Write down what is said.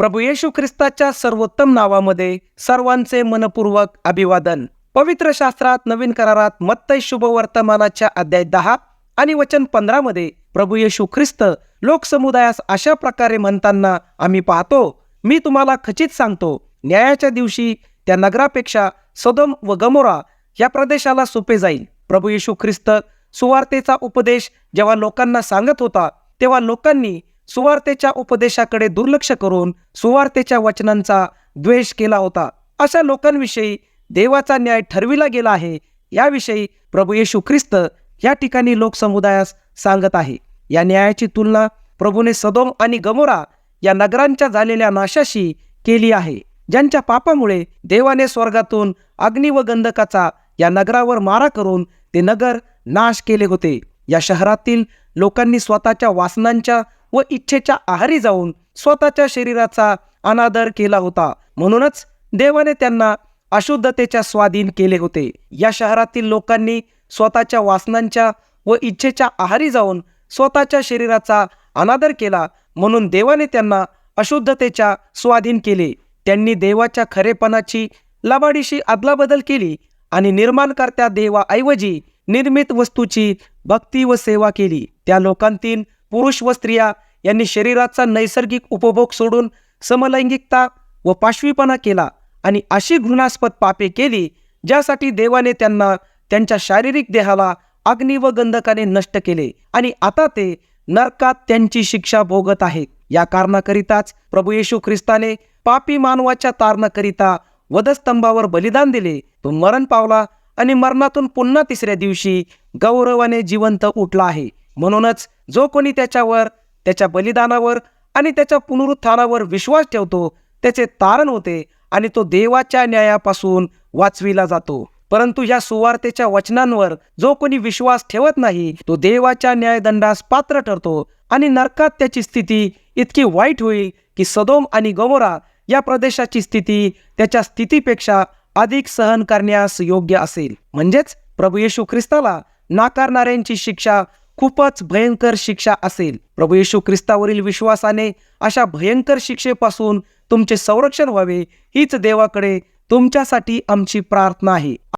प्रभू येशू ख्रिस्ताच्या सर्वोत्तम नावामध्ये सर्वांचे मनपूर्वक अभिवादन. पवित्र शास्त्रात नवीन करारात मत्तय शुभ वर्तमानाच्या अध्याय दहा आणि वचन पंधरा मध्ये प्रभू येशू ख्रिस्त लोकसमुदायास अशा प्रकारे म्हणताना आम्ही पाहतो मी तुम्हाला खचित सांगतो न्यायाच्या दिवशी त्या नगरापेक्षा सदम व गमोरा या प्रदेशाला सोपे जाईल. प्रभू येशू ख्रिस्त सुवार्तेचा उपदेश जेव्हा लोकांना सांगत होता तेव्हा लोकांनी सुवार्तेच्या उपदेशाकडे दुर्लक्ष करून सुवार्तेच्या वचनांचा द्वेष केला होता. अशा लोकांविषयी देवाचा न्याय ठरविला गेला आहे. याविषयी प्रभू येशू ख्रिस्त या ठिकाणी लोकसमुदायास सांगत आहे. या न्यायाची तुलना प्रभूने सदोम आणि गमोरा या नगरांच्या झालेल्या नाशाशी केली आहे. ज्यांच्या पापामुळे देवाने स्वर्गातून अग्नी व गंधकाचा या नगरावर मारा करून ते नगर नाश केले होते. या शहरातील लोकांनी स्वतःच्या वासनांच्या व इच्छेच्या आहारी जाऊन स्वतःच्या शरीराचा अनादर केला होता. म्हणूनच देवाने त्यांना अशुद्धतेच्या स्वाधीन केले होते. या शहरातील लोकांनी स्वतःच्या वासनांच्या व इच्छेच्या आहारी जाऊन स्वतःच्या शरीराचा अनादर केला. म्हणून देवाने त्यांना अशुद्धतेच्या स्वाधीन केले. त्यांनी देवाच्या खरेपणाची लबाडीशी अदलाबदल केली आणि निर्माणकर्त्या देवाऐवजी निर्मित वस्तूची भक्ती व सेवा केली. त्या लोकांतील पुरुष व स्त्रिया यांनी शरीराचा नैसर्गिक उपभोग सोडून समलैंगिकता व पाशवीपणा केला आणि अशी घृणास्पद पापे केली ज्यासाठी देवाने त्यांना त्यांच्या शारीरिक देहाला अग्नी व गंधकाने नष्ट केले. आणि आता ते नरकात त्यांची शिक्षा भोगत आहेत. या कारणाकरिताच प्रभू येशू ख्रिस्ताने पापी मानवाच्या तारणाकरिता वधस्तंभावर बलिदान दिले. तो मरण पावला आणि मरणातून पुन्हा तिसऱ्या दिवशी गौरवाने जिवंत उठला आहे. म्हणूनच जो कोणी त्याच्यावर त्याच्या बलिदानावर आणि त्याच्या पुनरुत्थानावर विश्वास ठेवतो त्याचे तारण होते आणि तो देवाच्या न्यायापासून वाचविला जातो. परंतु या सुवार्तेच्या वचनांवर जो कोणी विश्वास ठेवत नाही तो देवाच्या न्यायदंडास पात्र ठरतो आणि नरकात त्याची स्थिती इतकी वाईट होईल की सदोम आणि गमोरा या प्रदेशाची स्थिती त्याच्या स्थितीपेक्षा अधिक सहन करण्यास योग्य असेल. म्हणजेच प्रभू येशू ख्रिस्ताला नाकारणाऱ्यांची शिक्षा खूपच भयंकर शिक्षा असेल. प्रभू येशू ख्रिस्तावरील विश्वासाने अशा भयंकर शिक्षेपासून तुमचे संरक्षण व्हावे हीच देवाकडे तुमच्यासाठी आमची प्रार्थना आहे.